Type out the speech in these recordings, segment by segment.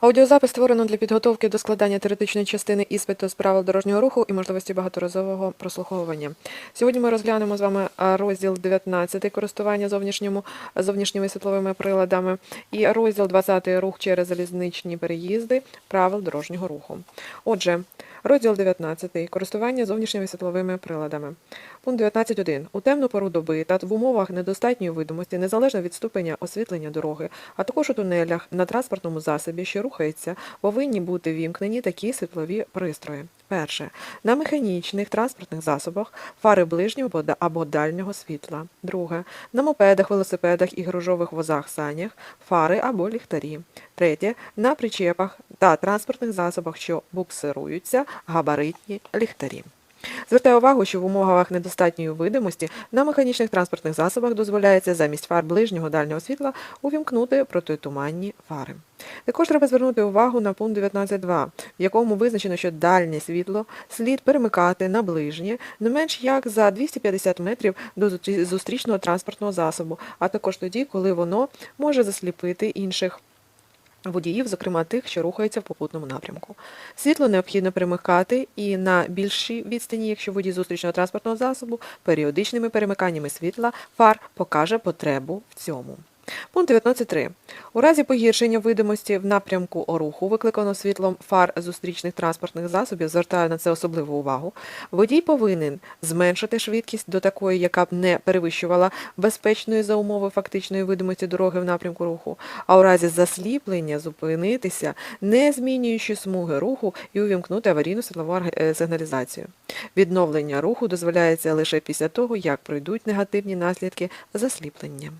Аудіозапис створено для підготовки до складання теоретичної частини іспиту з правил дорожнього руху і можливості багаторазового прослуховування. Сьогодні ми розглянемо з вами розділ 19 користування зовнішньому, зовнішніми світловими приладами і розділ 20 рух через залізничні переїзди правил дорожнього руху. Отже, розділ 19 користування зовнішніми світловими приладами. Пункт 19.1. У темну пору доби та в умовах недостатньої видимості, незалежно від ступеня освітлення дороги, а також у тунелях на транспортному засобі, що рухається, повинні бути вімкнені такі світлові пристрої. Перше. На механічних транспортних засобах фари ближнього або дальнього світла. Друге. На мопедах, велосипедах і гружових возах санях фари або ліхтарі. Третє. На причепах та транспортних засобах, що буксируються, габаритні ліхтарі. Звертаю увагу, що в умовах недостатньої видимості на механічних транспортних засобах дозволяється замість фар ближнього дальнього світла увімкнути протитуманні фари. Також треба звернути увагу на пункт 19.2, в якому визначено, що дальнє світло слід перемикати на ближнє не менш як за 250 метрів до зустрічного транспортного засобу, а також тоді, коли воно може засліпити інших водіїв, зокрема тих, що рухаються в попутному напрямку. Світло необхідно перемикати і на більшій відстані, якщо водій зустрічного транспортного засобу, періодичними перемиканнями світла фар покаже потребу в цьому. Пункт 19.3. У разі погіршення видимості в напрямку руху, викликано світлом фар зустрічних транспортних засобів, звертаю на це особливу увагу, водій повинен зменшити швидкість до такої, яка б не перевищувала безпечної за умови фактичної видимості дороги в напрямку руху, а у разі засліплення зупинитися, не змінюючи смуги руху і увімкнути аварійну світлову е, сигналізацію. Відновлення руху дозволяється лише після того, як пройдуть негативні наслідки засліплення.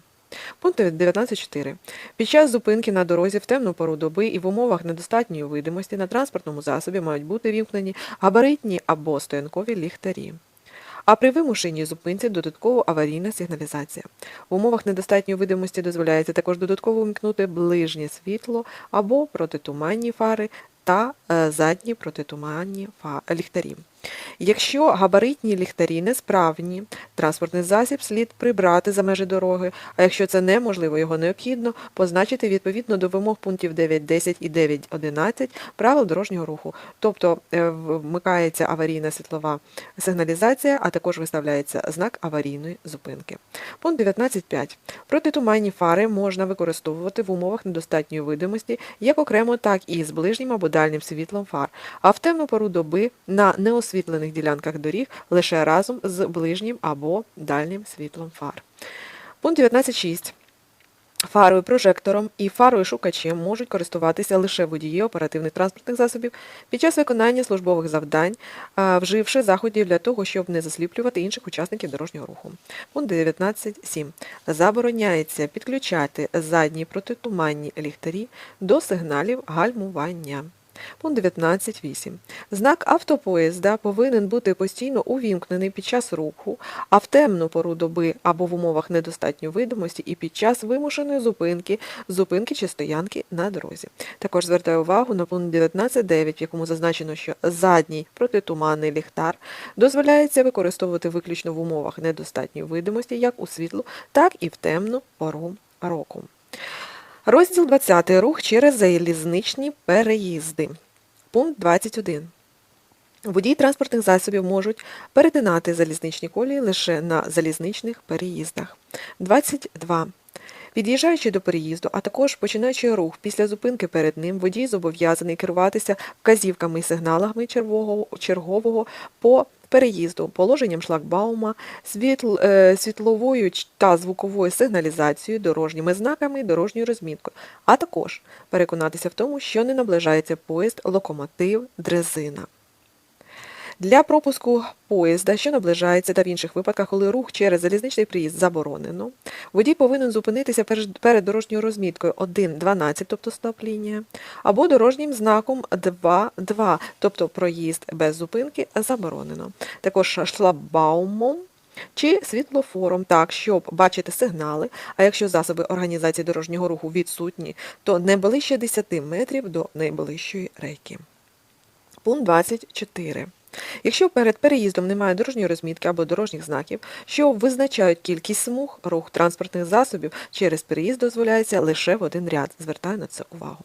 Пункт 19.4. Під час зупинки на дорозі в темну пору доби і в умовах недостатньої видимості на транспортному засобі мають бути вімкнені габаритні або стоянкові ліхтарі. А при вимушеній зупинці додатково аварійна сигналізація. В умовах недостатньої видимості дозволяється також додатково вмкнути ближнє світло або протитуманні фари та е, задні протитуманні ліхтарі. Якщо габаритні ліхтарі несправні, транспортний засіб слід прибрати за межі дороги, а якщо це неможливо, його необхідно позначити відповідно до вимог пунктів 9.10 і 9.11 правил дорожнього руху. Тобто е, вмикається аварійна світлова сигналізація, а також виставляється знак аварійної зупинки. Пункт 19.5. Протитуманні фари можна використовувати в умовах недостатньої видимості як окремо, так і з ближнім або дальнім світлом фар, а в темну пору доби на неосвітлених ділянках доріг лише разом з ближнім або дальнім світлом фар. Пункт 19.6. Фарою прожектором і фарою шукачем можуть користуватися лише водії оперативних транспортних засобів під час виконання службових завдань, вживши заходів для того, щоб не засліплювати інших учасників дорожнього руху. Пункт 19.7. Забороняється підключати задні протитуманні ліхтарі до сигналів гальмування. Пункт 19.8. Знак автопоїзда повинен бути постійно увімкнений під час руху, а в темну пору доби або в умовах недостатньої видимості і під час вимушеної зупинки, зупинки чи стоянки на дорозі. Також звертаю увагу на пункт 19.9, в якому зазначено, що задній протитуманний ліхтар дозволяється використовувати виключно в умовах недостатньої видимості як у світлу, так і в темну пору року. Розділ 20. Рух через залізничні переїзди. Пункт 21. Водії транспортних засобів можуть перетинати залізничні колії лише на залізничних переїздах. 22. Під'їжджаючи до переїзду, а також починаючи рух після зупинки перед ним, водій зобов'язаний керуватися вказівками і сигналами чергового по переїзду, положенням шлагбаума, світл, е, світловою та звуковою сигналізацією, дорожніми знаками дорожньою розміткою, а також переконатися в тому, що не наближається поїзд, локомотив, дрезина. Для пропуску поїзда, що наближається, та в інших випадках, коли рух через залізничний приїзд заборонено, водій повинен зупинитися перед- дорожньою розміткою 1.12, тобто стоп-лінія, або дорожнім знаком 2.2, тобто проїзд без зупинки заборонено. Також шлагбаумом чи світлофором, так, щоб бачити сигнали, а якщо засоби організації дорожнього руху відсутні, то не ближче 10 метрів до найближчої рейки. Пункт 24. Якщо перед переїздом немає дорожньої розмітки або дорожніх знаків, що визначають кількість смуг, рух транспортних засобів через переїзд дозволяється лише в один ряд. Звертаю на це увагу.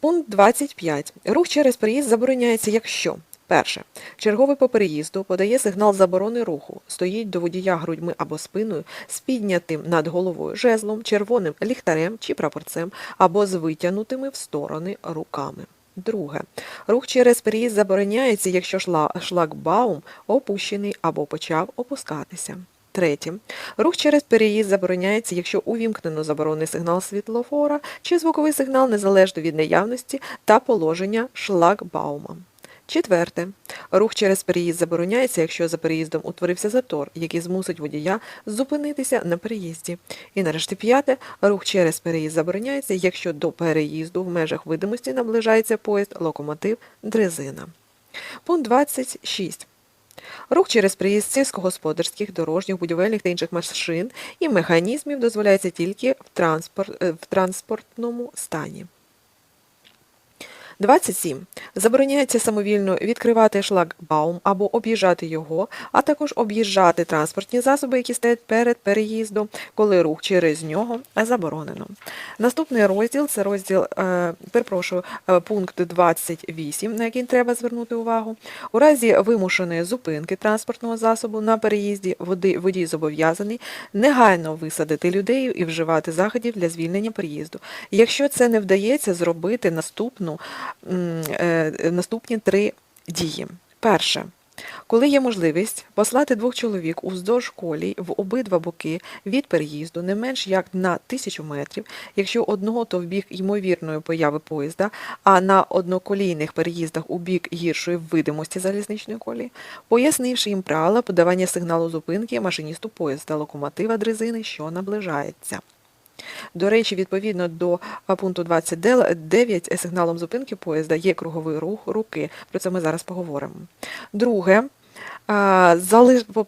Пункт 25. Рух через переїзд забороняється, якщо перше. Черговий по переїзду подає сигнал заборони руху, стоїть до водія грудьми або спиною з піднятим над головою жезлом, червоним ліхтарем чи прапорцем або з витягнутими в сторони руками. Друге. Рух через переїзд забороняється, якщо шлагбаум опущений або почав опускатися. Третє. Рух через переїзд забороняється, якщо увімкнено заборонений сигнал світлофора чи звуковий сигнал незалежно від наявності та положення шлагбаума. Четверте. Рух через переїзд забороняється, якщо за переїздом утворився затор, який змусить водія зупинитися на переїзді. І нарешті п'яте. Рух через переїзд забороняється, якщо до переїзду в межах видимості наближається поїзд, локомотив, дрезина. Пункт 26. Рух через приїзд сільськогосподарських, дорожніх, будівельних та інших машин і механізмів дозволяється тільки в, транспорт, е, в транспортному стані. 27. Забороняється самовільно відкривати шлагбаум або об'їжджати його, а також об'їжджати транспортні засоби, які стоять перед переїздом, коли рух через нього заборонено. Наступний розділ це розділ, е, перепрошую, е, пункт 28, на який треба звернути увагу. У разі вимушеної зупинки транспортного засобу на переїзді водій зобов'язаний негайно висадити людей і вживати заходів для звільнення переїзду. Якщо це не вдається, зробити наступну, наступні три дії. Перше. Коли є можливість послати двох чоловік уздовж колій в обидва боки від переїзду не менш як на тисячу метрів, якщо одного то в бік ймовірної появи поїзда, а на одноколійних переїздах у бік гіршої видимості залізничної колії, пояснивши їм правила подавання сигналу зупинки машиністу поїзда, локомотива дрезини, що наближається. До речі, відповідно до пункту 29 е, сигналом зупинки поїзда є круговий рух руки. Про це ми зараз поговоримо. Друге,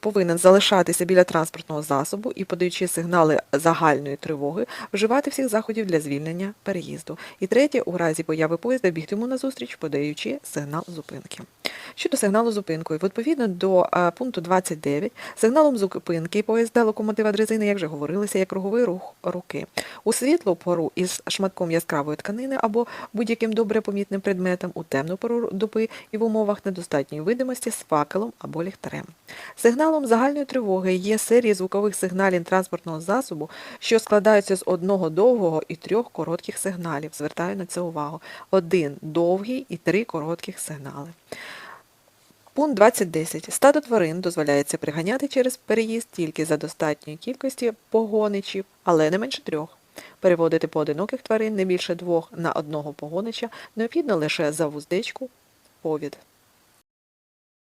повинен залишатися біля транспортного засобу і, подаючи сигнали загальної тривоги, вживати всіх заходів для звільнення переїзду. І третє, у разі появи поїзда бігти назустріч, подаючи сигнал зупинки. Щодо сигналу зупинкою, відповідно до пункту 29, сигналом зупинки поїзда локомотива дрезини, як вже говорилося, є круговий рух руки. У світлу пору із шматком яскравої тканини або будь-яким добре помітним предметом у темну пору доби і в умовах недостатньої видимості з факелом або ліхтарем. Сигналом загальної тривоги є серії звукових сигналів транспортного засобу, що складаються з одного довгого і трьох коротких сигналів. Звертаю на це увагу. Один довгий і три коротких сигнали. Пункт 20.10. Стадо тварин дозволяється приганяти через переїзд тільки за достатньої кількості погоничів, але не менше трьох. Переводити поодиноких тварин не більше двох на одного погонича необхідно лише за вуздечку повід.